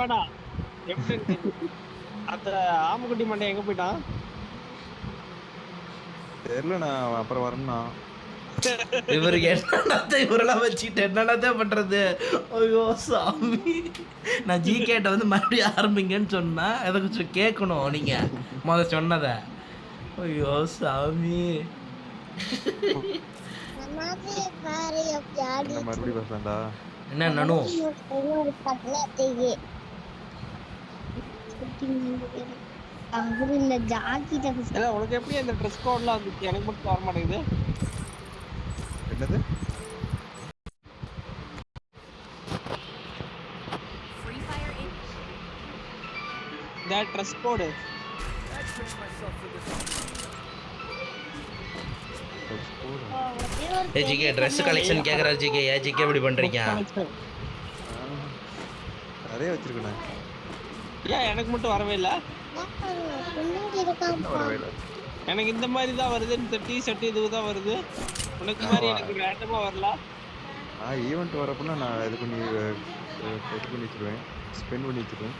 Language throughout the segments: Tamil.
வேணாம் எப்படி? அந்த ஆமக்குட்டி மண்டை எங்க போயிட்டான் தெரியலண்ணா அவன் அப்புறம் வரணும்னா இவருக்கு என்னடா இவரெல்லாம் வச்சுக்கிட்டு என்னடா பண்றது? ஐயோ சாமி. நான் ஜி கேட்ட வந்து மறுபடியும் ஆரம்பிங்கன்னு சொன்னா அதை கொஞ்சம் கேட்கணும் நீங்க. முத சொன்னதை. ஐயோ சாமி. என்ன நனு? அவரு இந்த ஜாக்கெட்டை இல்ல உனக்கு எப்படி அந்த ட்ரெஸ் கோட்லாம் வந்துச்சு எனக்கு மட்டும் வர மாட்டேங்குது. என்னது? இந்த dress code A GK dress collection கேட்குறாரு ஜிகே ஏ ஜிகே இப்படி பண்றீங்க? நிறைய வச்சிருக்கேண்ணே ஏன் எனக்கு மட்டும் வரவே இல்ல? எனக்கு இந்த மாதிரி தான் வருது இந்த டி ஷர்ட் இது தான் வருது. உனக்கு மாதிரி எனக்கு ரேண்டமா வரல? நான் ஈவெண்ட் வரப்பெல்லாம் நான் இது பண்ணி இது பண்ணி வச்சிருவேன். ஸ்பெண்ட் பண்ணி வச்சிருவேன்.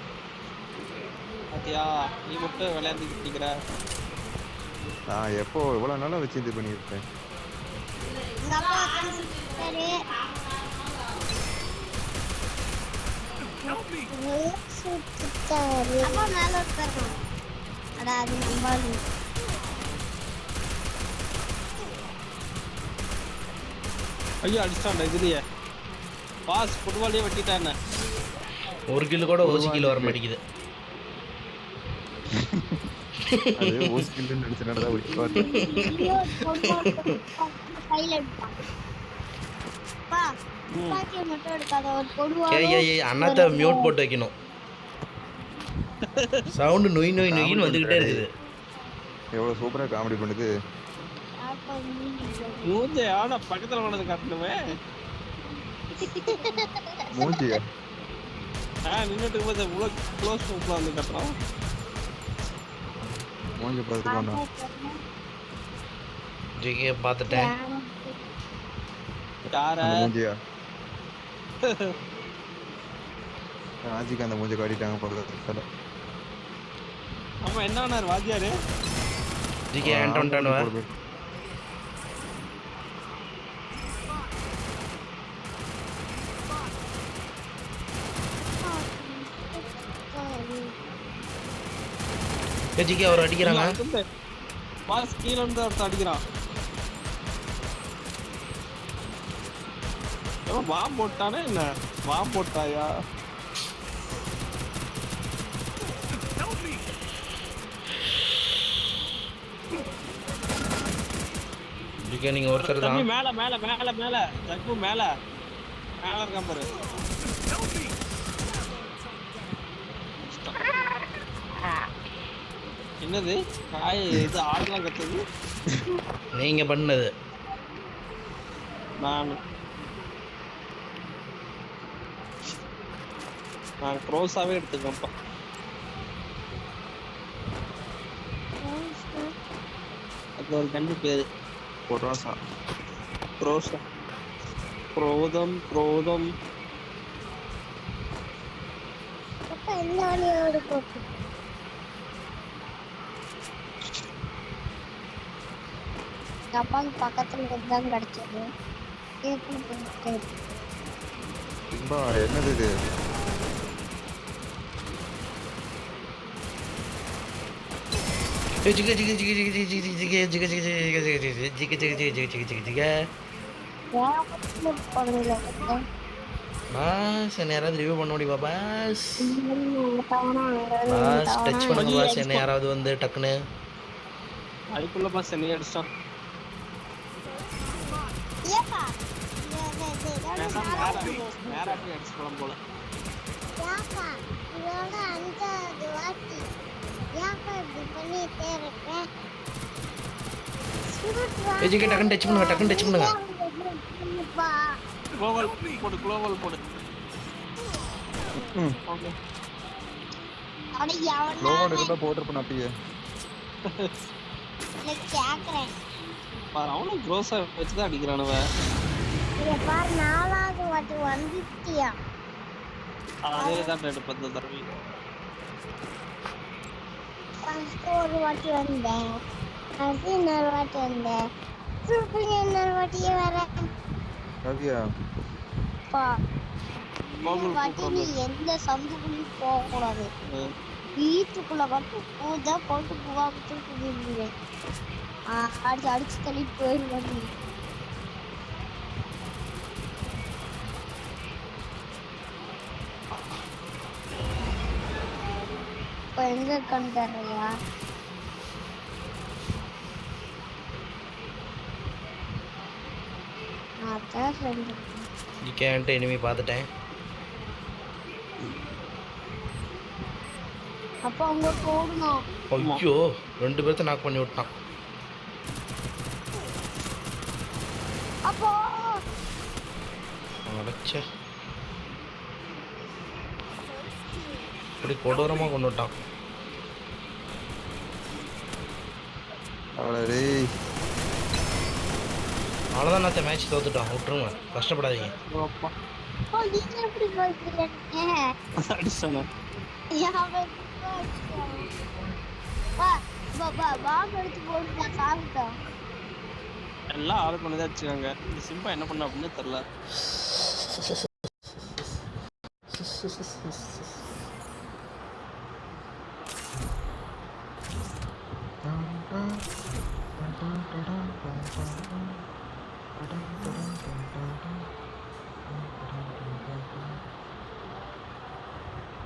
பாத்தியா நீ மட்டும் விளையாண்டுக்கிட்டு இருக்கிற. நான் எப்போ எவ்வளோ நாளாக வச்சு இது பண்ணியிருப்பேன் உட்கார்ந்து சுத்திட்டாரு அப்பா மேல உட்காரணும் அடா அது நம்பாது ஐயோ அடிச்சிட்டான்டா இதுலயே பாஸ் ஃபுட்பாலே வெட்டிட்டானே ஒரு கிலோ கூட ஒரு கிலோ வர மாட்டேங்குது. அது ஓஸ் கில்லுன்னு நினச்சனால தான் ஒட்டி பார்த்தேன் அண்ணாத்த மியூட் போட்டு வைக்கணும். சவுண்டு நொய் நொய் நொய்ன்னு வந்துக்கிட்டே இருக்குது. எவ்வளோ சூப்பராக காமெடி பண்ணுது. மூஞ்ச ஆனா பக்கத்துல கொண்டது காட்டணுமே? மூஞ்சியா? ஆ நின்னுட்டு இருக்கும்போது இவ்வளவு க்ளோஸ் வந்து கட்டுறோம் மூஞ்சி பார்த்துட்டு வந்தோம் ஜிகே பார்த்துட்டேன். யார அந்த மூஞ்சியா ராஜிக்கு அந்த மூஞ்சி காட்டிட்டாங்க பக்கத்துல ஆமா என்ன ஆனார் வாத்தியாரு ஜிகே என்கிட்ட வந்துட்டானுவ ஏ ஜிகே அவர் அடிக்கிறாங்க பாஸ் கீழ இருந்து ஒருத்தன் அடிக்கிறான் எவன் பாம் போட்டானே என்ன? பாம் போட்டாயா? ஜிகே நீங்க ஒருத்தர் தான். மேல மேல மேல மேல. ஜக்கு மேல. மேல இருக்கான் பாரு. என்னது? காய் இது ஆடலாம் கத்துது? நீங்க பண்ணது. நான். நான் க்ரோஸாகவே எடுத்துக்கோப்பா அது ஒரு கண்ணு பேர். க்ரோஸா? க்ரோஸா. குரோதம் குரோதம். டப்பாங்க பக்கத்துல இருந்தாங்க கிடைச்சது. கேட்கும் என்னது இது? பாஸ் என்ன யாராவது ரிவ்யூ பண்ண முடியுமா பாஸ் பாஸ் டச் பண்ணுங்க பாஸ் என்ன யாராவது வந்து டக்குன்னு அதுக்குள்ள பாஸ் என்ன அடிச்சான் ஏப்பா பேசாம நேரா நேரா போய் அடிச்சுக்கலாம் போல எஜிகே டக்குன்னு டச் பண்ணுங்க டக்குன்னு டச் பண்ணுங்க. குளோபல் போடு குளோபல் போடு. ஓகே அட யாவனா குளோபல் எடுத்தா போட்டுறப்ப நப்பியே நான் கேக்குறேன் பாரு அவனும் வாட்டி 150 ஆ ரெண்டு பத்து தரவி ஃபர்ஸ்ட் ஒரு வாட்டி வந்தேன் அது இன்னொரு வாட்டி வந்தேன் திருப்பி இன்னொரு வாட்டியே வரேன் காவியா பா வாட்டி நீ எந்த சந்துக்குள்ளயும் போக கூடாது வீட்டுக்குள்ள மட்டும் பூஜா போட்டு பூவா திருப்பி விடுவேன் அடிச்சு அடிச்சு தள்ளிட்டு போயிடுவேன் எங்க இருக்கான்னு தெரியலையா? ஜிகேன்ட்டு இனிமே பார்த்துட்டேன். அப்போ அவங்க போடணும். ஐயோ ரெண்டு பேர்த்த நாக் பண்ணி விட்டான். அப்போ? அடைச்ச. இப்படி கொடூரமாக கொண்டு விட்டான். அவ்வளோதான் நான் மேட்ச் தோத்துட்டோம். விட்டுருங்க. கஷ்டப்படாதீங்க. எல்லாம் ஆள் பண்ணதே வச்சுக்காங்க இந்த சிம்பா என்ன பண்ண அப்படின்னு தெரில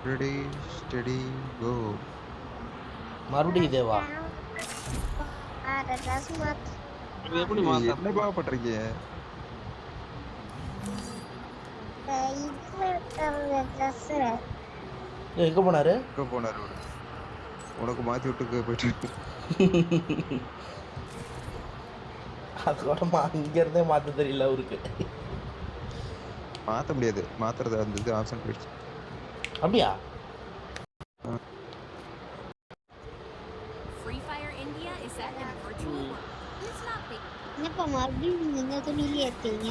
ரெடி ஸ்டெடி கோ மறுபடியும் இதேவா? மாத்து மாத்த என்னப்பா பண்றீங்க? எங்கே போனாரு? எங்க போனாரு? உனக்கு மாத்தி விட்டு போயிட்டு. அதோட அங்கேருந்தே மாற்ற தெரியல அவருக்கு. மாத்த முடியாது. மாத்துறது அந்த இது ஆப்ஷன் போயிடுச்சு. அப்படியா? என்னப்பா மறுபடியும் இந்த துணியிலே இருக்கீங்க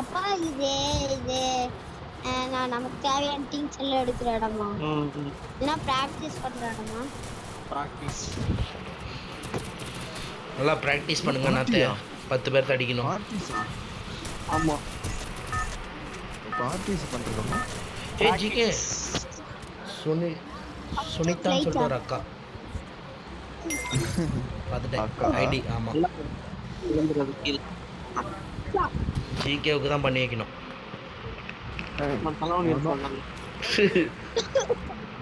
அப்பா இது இது நான் நமக்கு தேவையான டீம்ஸ் எடுக்கிற இடமா? இல்லைன்னா ப்ராக்டிஸ் பண்ணுற இடமா? ப்ராக்டிஸ் நல்லா ப்ராக்டிஸ் பண்ணுங்க நான் பத்து பேர் அடிக்கணும். ஆமாம் பார்ட்டிஸ் பண்றோமா ஏ ஜிகே. சுனில் சுனிதா சொல்ற ஒரு அக்கா. பார்த்துட்டேன். ஐடி ஆமா. ஜிகேவுக்கு தான் பண்ணி வைக்கணும்.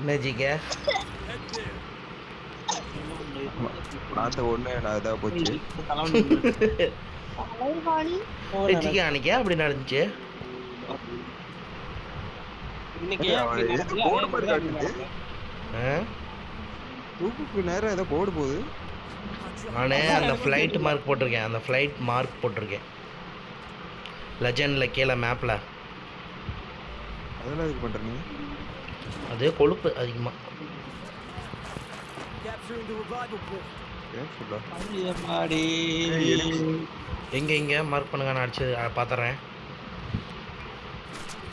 என்ன ஜிகே? பார்த்த ஒண்ணு இதாக போச்சு. அப்படி நடந்துச்சு? தூக்குக்கு நேரம் ஏதோ போடு போகுது. நானே அந்த ஃப்ளைட் மார்க் போட்டிருக்கேன். அந்த ஃப்ளைட் மார்க் போட்டிருக்கேன். லெஜண்டில் கீழே மேப்பில் அதெல்லாம் இதுக்கு அதே கொழுப்பு அதிகமாக எங்கே எங்கே மார்க் பண்ணுங்க நான் அடிச்சு பார்த்துறேன்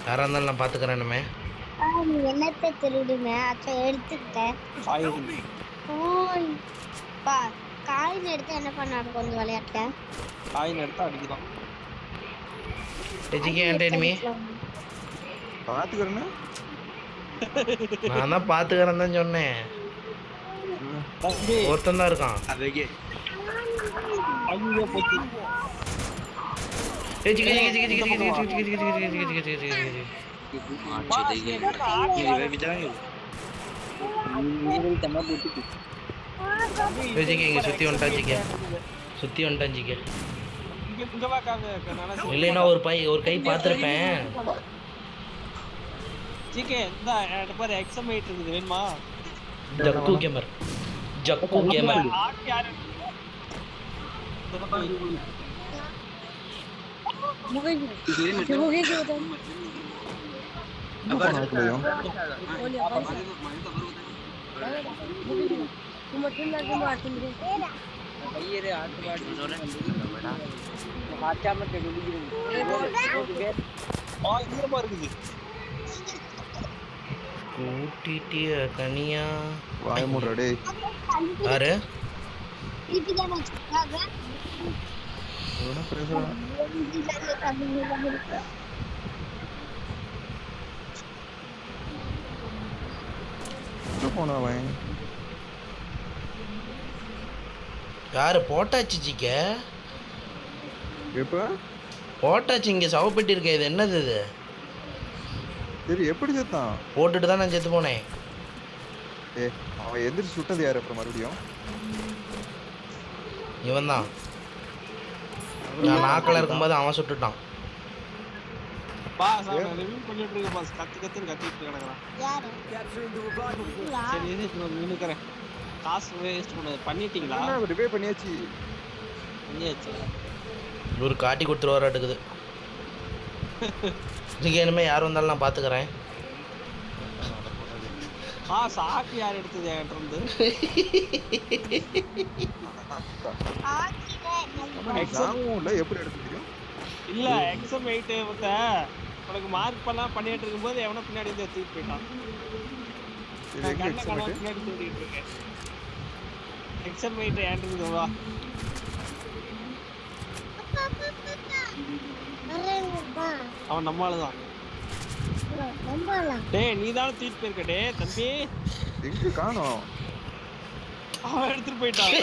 யாராக இருந்தாலும் நான் பார்த்துக்கிறேன் நீ என்னத்தை திருடுங்க அச்சோ எடுத்துக்கிட்டேன். ஓய் பா காயின் எடுத்து என்ன பண்ணாரு கொஞ்சம் விளையாட்ட காயின் எடுத்து அடிக்கலாம். ஜிகே என்கிட்ட இனிமே. பாத்துக்கிறேன்னா நான் தான் பார்த்துக்கிறேன் தான் சொன்னேன். ஒருத்தன் தான் இருக்கான். ஐயோ போச்சு. சுத்தி வந்துட்டான் ஜிகே சுத்தி வந்துட்டான் ஜிகே இங்க இங்க வா காவு நல்லா இல்லைன்னா ஒரு பை ஒரு கை பார்த்துருப்பேன் ஜிகே இந்த பாரு எக்ஸாம் ஆயிட்டு இருக்குது வேணுமா ஜக்கு கேமர் ஜக்கு கேமர் ஆட்டு யாரு இந்த பக்கம் வை. எங்க போன அதுக்குள்ளயும் ஆ ஈரமா இருக்குது கூட்டிட்டிய கனியா வாய மூடுறா டேய் யாரு போனான் அவன் யாரு போட்டாச்சு ஜிக்க? எப்ப? போட்டாச்சு இங்க சவப்பெட்டி இருக்க இது என்னது இது? சரி எப்படி செத்தான்? போட்டுட்டு தான் நான் செத்து போனேன். ஏ அவன் எந்திரிச்சு சுட்டது யாரு அப்புறம் மறுபடியும்? இவன் தான் நான் நாக்கில் இருக்கும்போது அவன் சுட்டுட்டான். பாஸ் அவன் ரிவ்யூ பண்ணிட்டு இருக்க பாஸ் கத்து கத்துன்னு கத்திட்டு கிடக்குறான். யாரு? சரி இது நான் நின்னுக்கிறேன் காசு வேஸ்ட் பண்ணது. பண்ணிட்டீங்களா? பண்ணியாச்சு. பண்ணியாச்சு. இவரு காட்டி கொடுத்துருவாராட்டுக்குது. இதுக்கு இனிமே யார் வந்தாலும் நான் பார்த்துக்கிறேன் ஆ சாக்கு யார் எடுத்தது என்கிட்ட இருந்து? சாகும்ல எப்படி எடுக்க முடியும்? இல்ல எக்ஸாம் எயிட் உனக்கு மார்க் பண்ணலாம் பண்ணிட்டு இருக்கும்போது எவனோ பின்னாடி வந்து எடுத்துட்டு போயிட்டான். பின்னாடி தேடிட்டு இருக்கேன். எக்ஸாம் எயிட் இருக்குது வா. அவன் நம்ம ஆளுதான் டேய் நீ தானே தூக்கிட்டு போயிருக்க டேய் தம்பி. எங்க காணோம்? அவன் எடுத்துட்டு போயிட்டான்.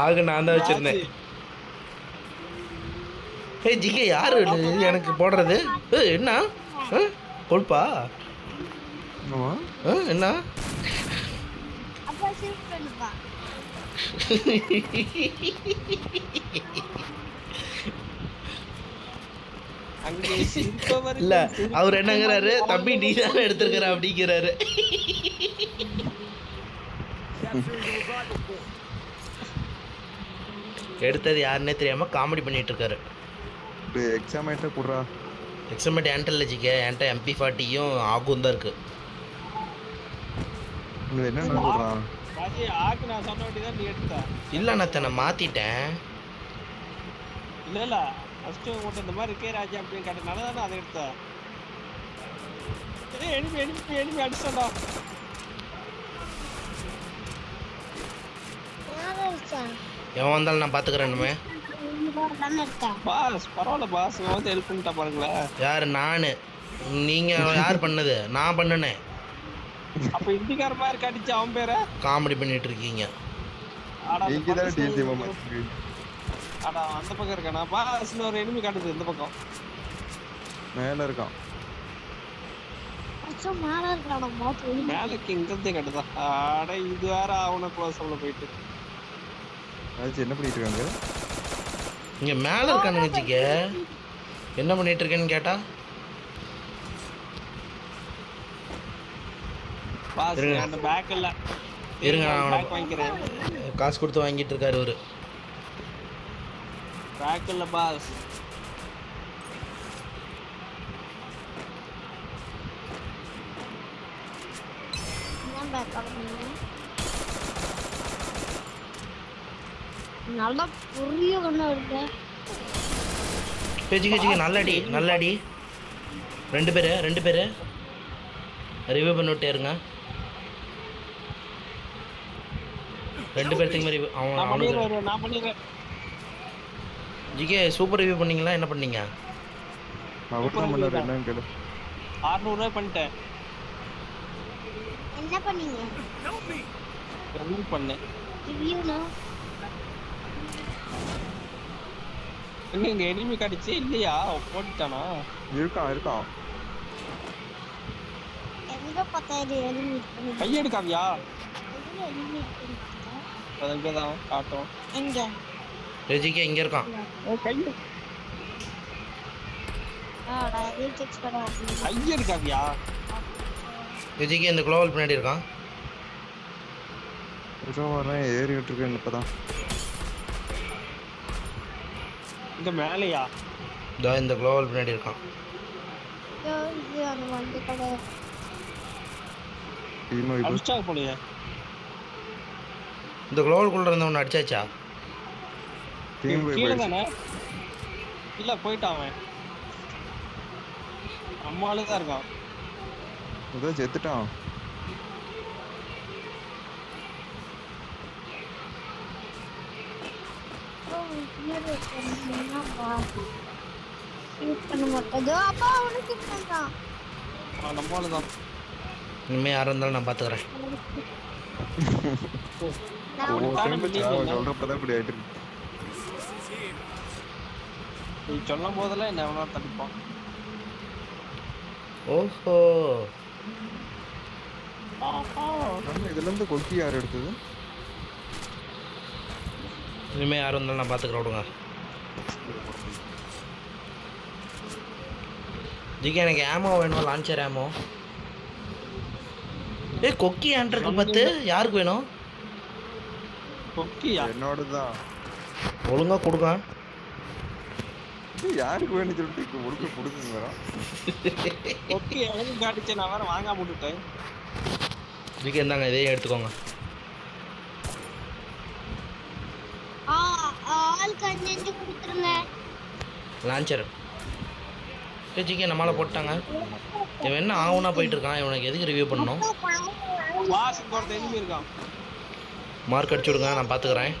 ஆக நான் தான் வச்சிருந்தேன். ஏய் ஜிகே யாரு எனக்கு போடுறது? ஏய், என்ன? கொழுப்பா? என்ன? அப்பா ஷிஃப்ட் பண்ணுப்பா அங்கே இல்ல அவர் என்னங்கிறாரு தம்பி நீ தானே எடுத்திருக்கிற அப்படிங்கிறாரு. எடுத்தது யாருன்னே தெரியாம காமெடி பண்ணிட்டு இருக்காரு எக்ஸாம் ஆயிட்டா குடுறா. எக்ஸாமேட் என்கிட்ட ஜிகே என்கிட்ட எம்பி ஃபார்ட்டியும் ஆகும் தான் இருக்கு. என்ன எடுத்த. இல்லை நான் தன்னை மாத்திட்டேன். இல்ல இல்ல. ஃபர்ஸ்ட் உங்கள்கிட்ட இந்த மாதிரி இருக்கே ராஜா அப்படின்னு கேட்டனால தானே அதை எடுத்த ஏய் எனிமி எனிமி எனிமி அடிச்சான்டா. யாரை அடிச்சா எவன் வந்தாலும் நான் பார்த்துக்கிறேன் இனிமே. தானே இருக்கேன் பாஸ் பரவாயில்ல பாஸ். இவன் வந்து ஹெல்ப் பண்ணிட்டா பாருங்களேன். யார்? நான். நீங்கள் யார் பண்ணது? நான் பண்ணினேன் அப்ப இந்திக்கார மாதிரி கடிச்சு அவன் பேர? காமெடி பண்ணிட்டு இருக்கீங்க. ஆடா அந்த பக்கம் இருக்கானா. பாஸ் ஒரு எனிமி காட்டுது இந்த பக்கம். மேல இருக்கான் அச்சோ மேல இருக்கிறான மாத்து மேலக்கு இங்க இருந்தே காட்டுதா. ஆட இது வேற அவன க்ளோஸ் உள்ள போயிட்டு. அதாச்சும் என்ன பண்ணிட்டு இருக்காங்க? இங்கே மேலே இருக்கானுங்க ஜிக்க என்ன பண்ணிட்டு இருக்கேன்னு கேட்டா? பாஸ் இருங்க. அந்த பேக் இல்ல இருங்க, நான் அவனை- காசு கொடுத்து வாங்கிட்டு இருக்காரு இவரு. பேக் இல்ல பாஸ் நல்லா புரிய ஒண்ணு இருக்கு ஜிக்க ஜிக்க நல்ல அடி நல்ல அடி. ரெண்டு பேர் ரெண்டு பேர். ரிவ்யூ பண்ணி விட்டே இருங்க. ரெண்டு பேர்த்துக்கு மாதிரி அவன் நான் பண்ணிடுறேன். ஜிகே சூப்பர் ரிவ்யூ பண்ணீங்களா? என்ன பண்ணீங்க? அவர் தான் பண்ணாரு என்னன்னு கேளு. அறுநூறு ரூபாய் பண்ணிட்டேன். என்ன பண்ணீங்க? ரிவ்யூ பண்ணேன். ரிவ்யூனா எங்க இங்க எனிமி கடிச்சு இல்லையா? போட்டுட்டானா? இருக்கான் இருக்கான் எங்க பார்த்தாரு எலிமி கையெடு காவியா எதுல எலிமி அது இங்கதான் காட்டும். எங்க? ஜிகே இங்கே இருக்கான். ஜிகே இந்த குளோவல் பின்னாடி இருக்கான். ஏதோ வரேன் ஏறிக்கிட்டு இருக்கேன் இப்பதான். இங்க மேலையா? இதோ இந்த குளோவல் பின்னாடி இருக்கான். ஐயோ இது அந்த வண்டி கடை டீம் இது அடிச்சாங்க போலயே இந்த குளோவல்குள்ளே இருந்தவன் அடிச்சாச்சா டீம் போய் கீழே. தானே இல்ல போயிட்டான் அவன் அம்மால தான் இருக்கான் ஏதோ செத்துட்டான் இனிமேல் யாரும் இருந்தாலும் நான் பண்ணிருந்தேன். சொல்றப்பதான் இப்படி ஆயிட்டு. நீ சொல்லும் போதெல்லாம் என்ன எவனா தடுப்பான். ஓஹோ. ஆமா, இதுல இருந்து கொக்கி யார் எடுத்தது? இனிமேல் யாரும் இருந்தாலும் நான் பார்த்துக்கிறேன் விடுங்க. ஜிகே எனக்கு ஏமோ வேணும்? லான்ச்சர் ஏமோ ஏ கொக்கி ஏன்றது பத்து யாருக்கு வேணும்? கொக்கியா? என்னோடதுதான் ஒழுங்கா கொடுங்க. யாருக்கு வேணும் சொல்லிட்டு ஒழுங்கா கொடுக்குங்க கொக்கி எனக்கு காட்டுச்சு நான் வேற வாங்காம விட்டுட்டேன். ஜிகே இருந்தாங்க இதையும் எடுத்துக்கோங்க. ஆ ஆள் கஞ்சு கொடுத்துருங்க. லான்ச்சர் ஏ ஜிகே நம்மளால போட்டாங்க. இவன் என்ன ஆகுனா போயிட்டு இருக்கான்? இவனுக்கு எதுக்கு ரிவ்யூ பண்ணணும்? வாஸ் இங்க ஒருத்தன் எனிமி இருக்கான் மார்க் அடிச்சு விடுங்க நான் பார்த்துக்கிறேன் நான் பார்த்துக்கோங்க மார்க்கு,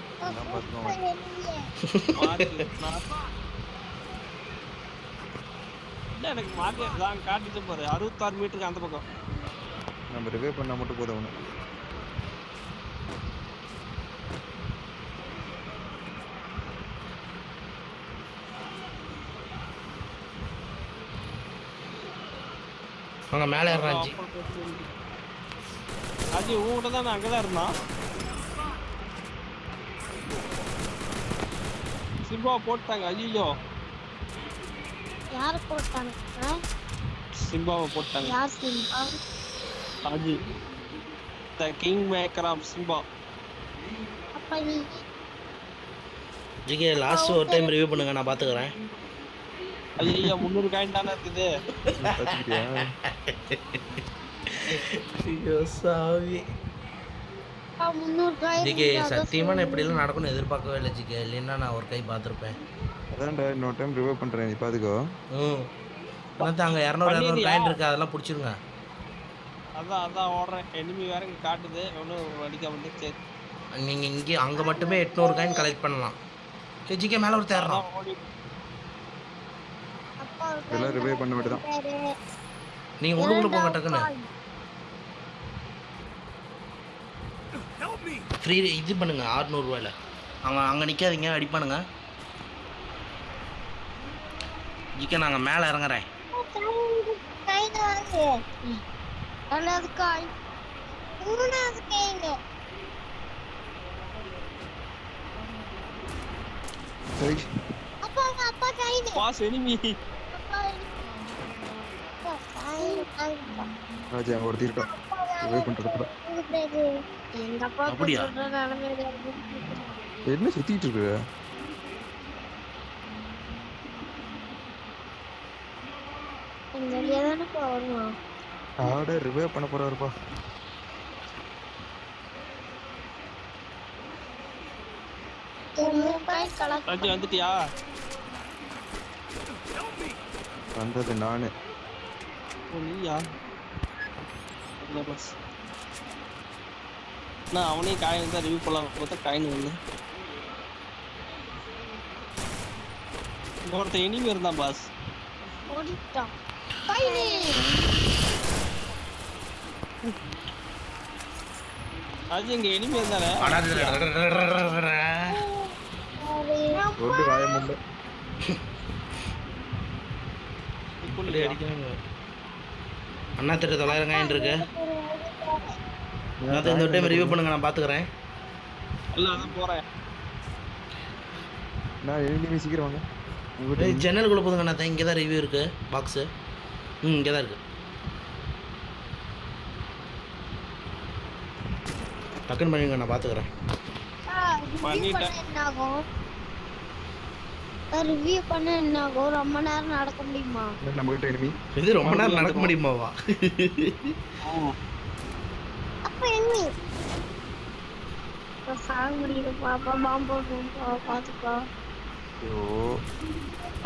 நான் இல்ல எனக்கு மார்க்கு தான் காட்டுச்சு பாரு அறுபத்தாறு மீட்டருக்கு அந்த பக்கம். நம்ம ரிவே பண்ணா மட்டும் போதும் அவனு அங்கே மேலே ஏறான் ஜி. அஜி தான் நான் அங்கதான் இருந்தான். சிம்பா போட்டாங்க ஐயோ யார் போட்டாங்க? சிம்பாவை போட்டாங்க. யார் Simba Aji the king maker of Simba அப்ப நீ ஜிகே லாஸ்ட் ஒரு டைம் ரிவ்யூ பண்ணுங்க நான் பார்த்துக்கிறேன் ஐயோ முந்நூறு காயின் தானே இருக்குது. தச்சுக்கிட்டியா ஐயோ சாவி ஜிகே சத்தியமாக நான் இப்படிலாம் நடக்கும்னு எதிர்பார்க்கவே இல்லை ஜிகே. இல்லைன்னா நான் ஒரு கை பார்த்துருப்பேன். அதான்டா இன்னொரு டைம் ரிவே பண்றேன் நீ பாத்துக்கோ ம். ஆனால் அங்கே இரநூறு இரநூறு? காயின் இருக்கு அதெல்லாம் பிடிச்சிருங்க. அதான் அதான் ஓடுறேன். எனிமி வேற இங்க காட்டுது. ஒன்றும் அடிக்க வந்து சரி. நீங்கள் இங்கே அங்கே மட்டுமே எட்நூறு காயின் கலெக்ட் பண்ணலாம். ஜிகே மேலே ஒரு ஒரு எல்லாம் ரிவே பண்ண வேண்டியதான் பேரு நீங்கள் உள்ளுக்குள்ளே போங்க டக்குன்னு. ஃப்ரீ இது பண்ணுங்க ஆறுநூறுவாயில். அங்கே அங்கே நிற்காதீங்க அடிப்பானுங்க. ஜிகே நாங்கள் மேலே இறங்குறேன். கையில வாங்கு எங்க அப்பா அப்படியா? என்ன சுத்திட்டு இருக்கு? ஆட ரிவே பண்ண போறாருப்பா. வந்துட்டியா? வந்தது நானு. நீயா? இல்ல பாஸ் நான் அவனையும் காயின் தான் ரிவ்யூ பண்ணலாம் பார்த்தா காயின் வந்து ஒருத்தன் எனிமி இருந்தான் பாஸ் ஓடிட்டான். அஜி இங்க எனிமி இருந்தானே. அடிக்கிறாங்க அண்ணா திட்ட தொள்ளாயிரம் காயின் இருக்கு. அதான் இந்த டைம் ரிவ்யூ பண்ணுங்க நான் பார்த்துக்கிறேன் இல்ல அதான் போறேன். நான் எழுதி சீக்கிரம் வாங்க. ஜன்னலுக்குள்ள போதுங்க அண்ணா. இங்கே தான் ரிவ்யூ இருக்கு பாக்ஸு ம் இங்கே தான் இருக்கு. டக்குன்னு பண்ணுங்க நான் பார்த்துக்கிறேன் பண்ணிட்டேன். ரிவ்யூ பண்ண என்ன ரொம்ப நேரம் நடக்க முடியுமா? நம்ம கிட்ட enemy இது ரொம்ப நேரம் நடக்க முடியுமாவா? அப்ப என்ன? பாப்பா சாக முடியல பாப்பா பாம்பு பாத்துக்கோ ஐயோ.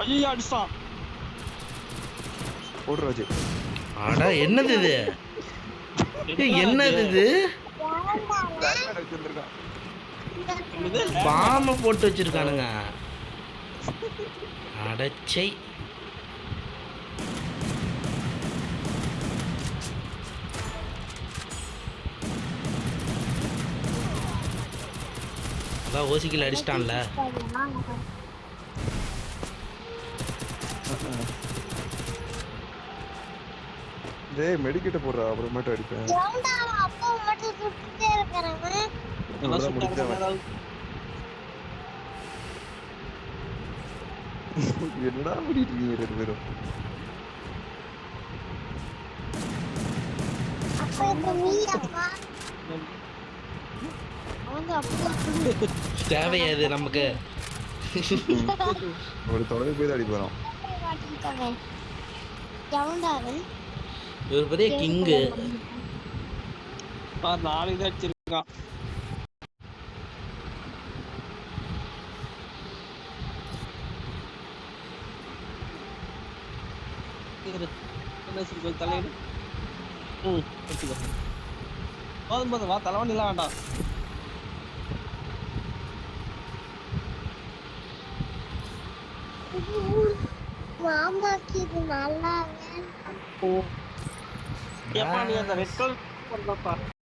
ஐயோ அடிச்சான் போடு ராஜு. அட என்னது இது? என்னது இது? பாம்பை போட்டு வச்சிருக்கானுங்க. அடச்சை. அதான் ஓசிக்கில் அடிச்சிட்டான்ல. டேய் மெடிக்கிட்ட போடுறா அப்புறமேட்டு அடிப்பேன். என்னடா பண்ணிட்டு இருக்கீங்க ரெண்டு பேரும் அப்பா இப்ப நீ அப்பா அவங்க அப்பா தேவையா இது நமக்கு? ஒரு தொலைவு போய் அடி போறோம். இவர் பெரிய கிங்கு. நாலு இது இரு. என்ன வச்சிருக்கோ, தலையிடு. ம், வச்சுக்கோ. போதும் போதும் வா தலைவணிலாம் வேண்டாம் மாமாக்கு இது நல்லா வேணும் ஏப்பா நீ அந்த ரெட் கலர்